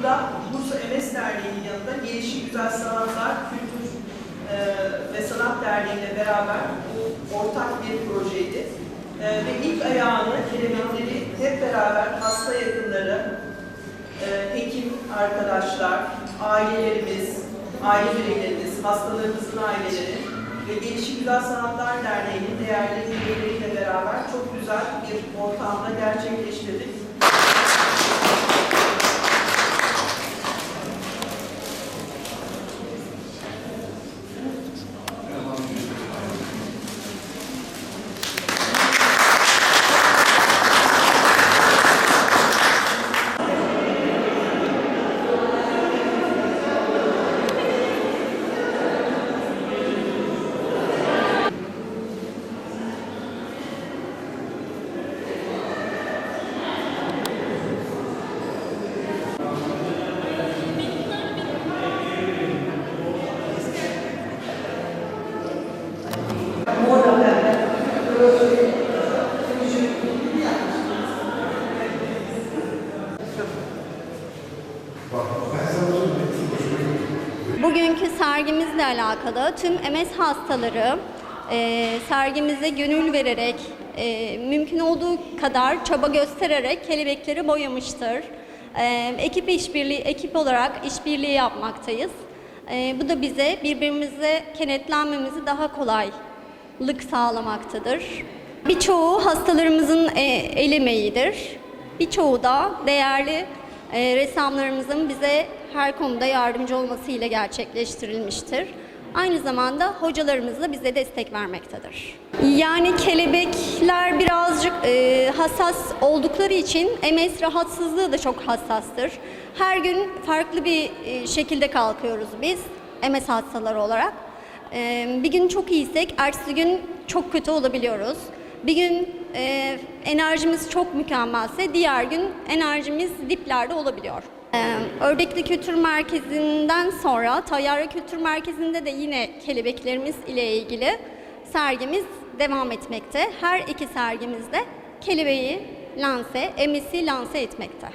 burada Bursa MS Derneği'nin yanında Gelişim Güzel Sanatlar Kültür e, ve Sanat Derneği ile beraber bu ortak bir projeydi. E, ve ilk ayağını kelebekleri hep beraber hasta yakınları, e, hekim arkadaşlar, ailelerimiz, aile bireylerimiz, hastalarımızın aileleri ve Gelişim Güzel Sanatlar Derneği'nin değerli üyeleriyle beraber çok güzel bir ortamda Bugünkü sergimizle alakalı tüm MS hastaları e, sergimize gönül vererek, e, mümkün olduğu kadar çaba göstererek kelebekleri boyamıştır. E, ekip işbirliği, ekip olarak işbirliği yapmaktayız. E, bu da bize birbirimize kenetlenmemizi daha kolaylık sağlamaktadır. Birçoğu hastalarımızın e, el emeğidir. Birçoğu da değerli e, ressamlarımızın bize her konuda yardımcı olmasıyla gerçekleştirilmiştir. Aynı zamanda hocalarımız da bize destek vermektedir. Yani kelebekler birazcık e, hassas oldukları için MS rahatsızlığı da çok hassastır. Her gün farklı bir e, şekilde kalkıyoruz biz MS hastaları olarak. E, bir gün çok iyiysek ertesi gün çok kötü olabiliyoruz. Bir gün e, enerjimiz çok mükemmelse diğer gün enerjimiz diplerde olabiliyor. Ee, Ördekli Kültür Merkezi'nden sonra Tayyare Kültür Merkezi'nde de yine kelebeklerimiz ile ilgili sergimiz devam etmekte. Her iki sergimizde kelebeği lanse, emisi lanse etmekte.